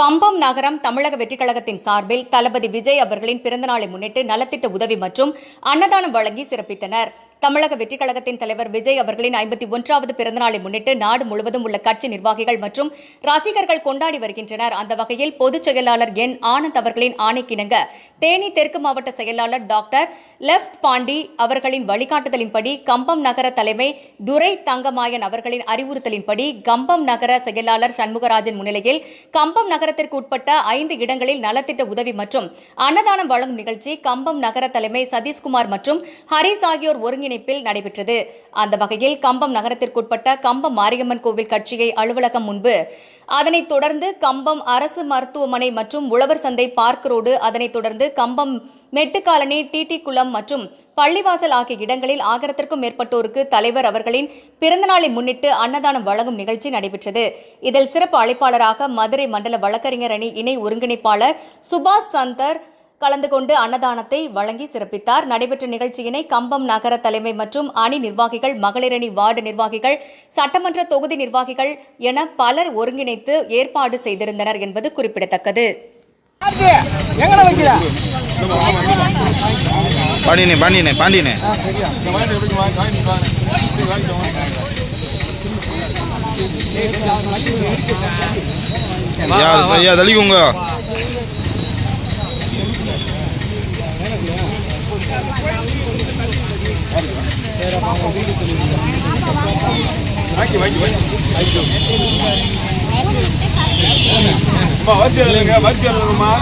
கம்பம் நகரம் தமிழக வெற்றிக் கழகத்தின் சார்பில் தளபதி விஜய் அவர்களின் பிறந்தநாளை முன்னிட்டு நலத்திட்ட உதவி மற்றும் அன்னதானம் வழங்கி சிறப்பித்தனர். தமிழக வெற்றிக் கழகத்தின் தலைவர் விஜய் அவர்களின் ஐம்பத்தி ஒன்றாவது பிறந்தநாளை முன்னிட்டு நாடு முழுவதும் உள்ள கட்சி நிர்வாகிகள் மற்றும் ரசிகர்கள் கொண்டாடி வருகின்றனர். அந்த வகையில் பொதுச் செயலாளர் என். ஆனந்த் அவர்களின் ஆணைக்கிணங்க தேனி தெற்கு மாவட்ட செயலாளர் டாக்டர் லெப்ட் பாண்டி அவர்களின் வழிகாட்டுதலின்படி கம்பம் நகர தலைமை துரை தங்கமாயன் அவர்களின் அறிவுறுத்தலின்படி கம்பம் நகர செயலாளர் சண்முகராஜன் முன்னிலையில் கம்பம் நகரத்திற்கு உட்பட்ட ஐந்து இடங்களில் நலத்திட்ட உதவி மற்றும் அன்னதானம் வழங்கும் நிகழ்ச்சி கம்பம் நகர தலைமை சதீஷ்குமார் மற்றும் ஹரிஸ் ஆகியோர் ஒருங்கிணைந்து ஒருங்கிணைப்பில் நடைபெற்றது. அந்த வகையில் கம்பம் நகரத்திற்குட்பட்ட கம்பம் மாரியம்மன் கோவில் கட்சியை அலுவலகம் முன்பு அதனைத் தொடர்ந்து கம்பம் அரசு மருத்துவமனை மற்றும் உழவர் சந்தை பார்க் ரோடு அதனைத் தொடர்ந்து கம்பம் மெட்டுக்காலனி டிடி குளம் மற்றும் பள்ளிவாசல் ஆகிய இடங்களில் ஆகரத்திற்கும் மேற்பட்டோருக்கு தலைவர் அவர்களின் பிறந்தநாளை முன்னிட்டு அன்னதானம் வழங்கும் நிகழ்ச்சி நடைபெற்றது. இதில் சிறப்பு அழைப்பாளராக மதுரை மண்டல வழக்கறிஞர் அணி இணை ஒருங்கிணைப்பாளர் சுபாஷ் சந்தர் கலந்து கொண்டு அன்னதானத்தை வழங்கி சிறப்பித்தார். நடைபெற்ற நிகழ்ச்சியினை கம்பம் நகர தலைமை மற்றும் அணி நிர்வாகிகள் மகளிரணி வார்டு நிர்வாகிகள் சட்டமன்ற தொகுதி நிர்வாகிகள் என பலர் ஒருங்கிணைத்து ஏற்பாடு செய்திருந்தனர் என்பது குறிப்பிடத்தக்கது. யாருக்கு? எங்கன வைக்கிற பாண்டியனே பாண்டியனே இல்லைங்க இல்லைங்கம்மா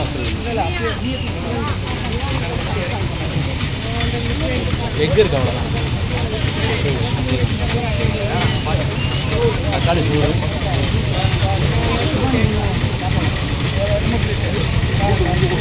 வேகமாக சொல்லுங்கள் எக் இருக்கு அவ்வளோதான் தக்காளி சூடு Thank you.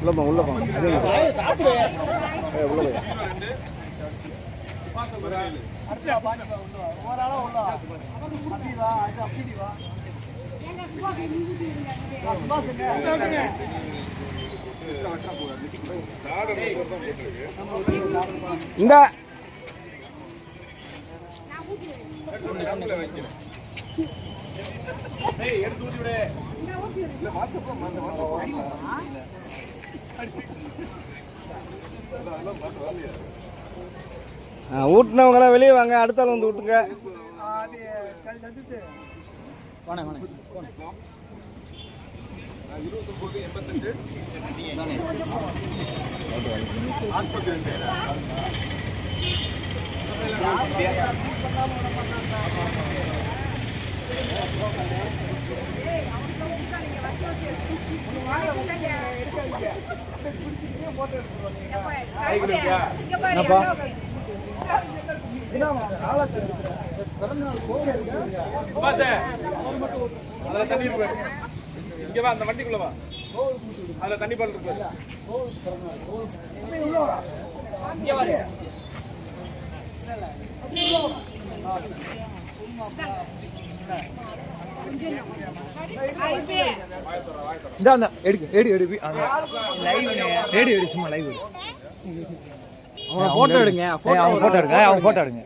உள்ளப்பா உள்ளப்பா சாப்பிடு உள்ள போய் இந்த ஊட்டினவங்களாம் வெளியே வாங்க அடுத்த ஆள் வந்து விட்டுங்க என்னப்பா? அதுல தண்ணி இருக்கு இங்க வா அந்த வண்டிக்குள்ள வா. அதுல தண்ணி பால் இருக்கு இந்த அந்த. எடுக்கு எடு எடு எடு எடு சும்மா லைவ் அவங்க போட்டோ எடுங்க அவங்க போட்டோ எடுங்க அவங்க போட்டோ எடுங்க.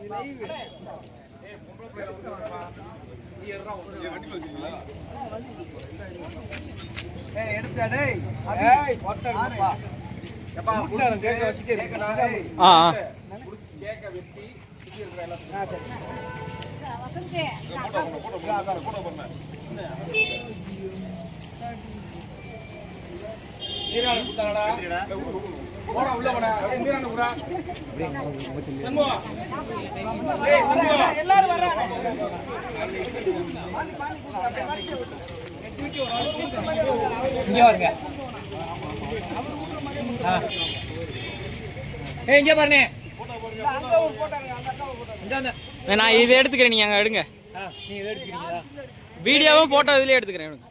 போடா. உள்ள போடா. மீரான புறா சண்முகம் எல்லாரும் இங்கே வருங்க இங்கே பாருண்ணே. நான் இதை எடுத்துக்கிறேன் நீங்க அங்க எடுங்க. நீ வீடியோவும் போட்டோ இதுலயே எடுத்துக்கிறேன் எடுங்க.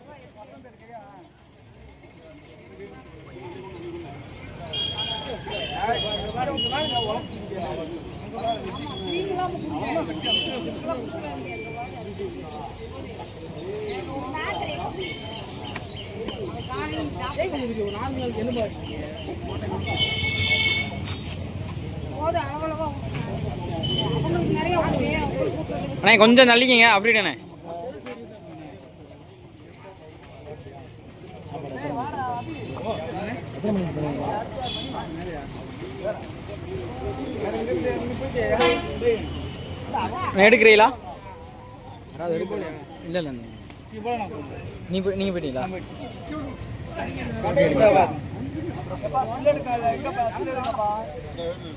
அண்ணே கொஞ்சம் தள்ளிக்கிங்க அண்ணே, எடுக்கிறீங்களா இல்லை இல்லை. நீ போய் நீங்கள் போயிட்டீங்களா?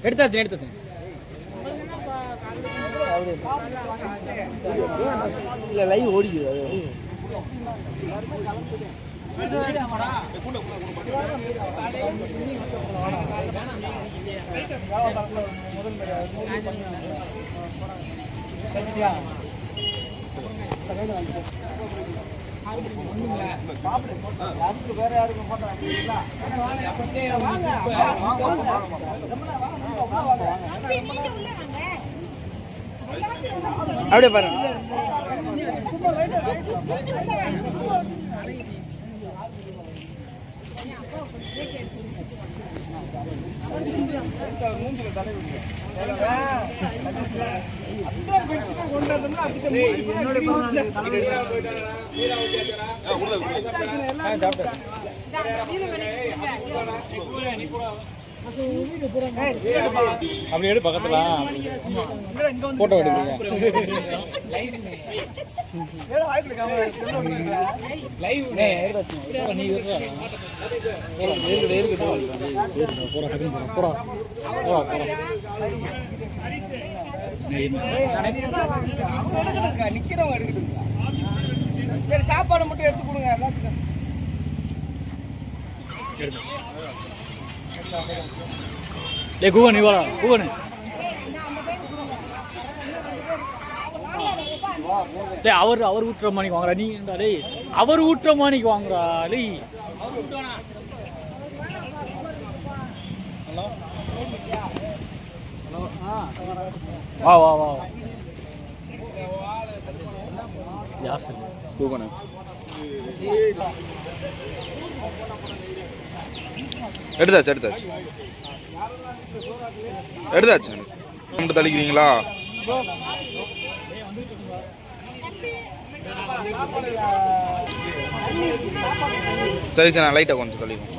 எடுத்தாச்சு எடுத்தாச்சு. அப்படியே பாருங்க அப்படி எடு பக்கத்துல போட்டோ எடுக்கிறீங்க லைவ் எடுத்தாச்சு நீ போடா டக்குனு போடா போடா போடா நிக்கிறவங்க எடுக்கட்டுங்களா சரி சாப்பாடு மட்டும் எடுத்து கொடுங்க எல்லாத்துக்கும் டேய் குகன் நீ வாடா குகன். டேய் அவர் அவர் ஊட்டுற மணிக்கு வாங்குறா. நீ டேய் அவர் ஊட்டுற மணிக்கு வாங்குறா டேய். வா வா வா யார் சார் கூகனு எடுத்தாச்சு எடுத்தாச்சு. எடுத்தாச்சு. மட்டும் தள்ளிக்கிறீங்களா? சரி சார் நான் லைட்டாக கொஞ்சம் தள்ளிக்கிறேன்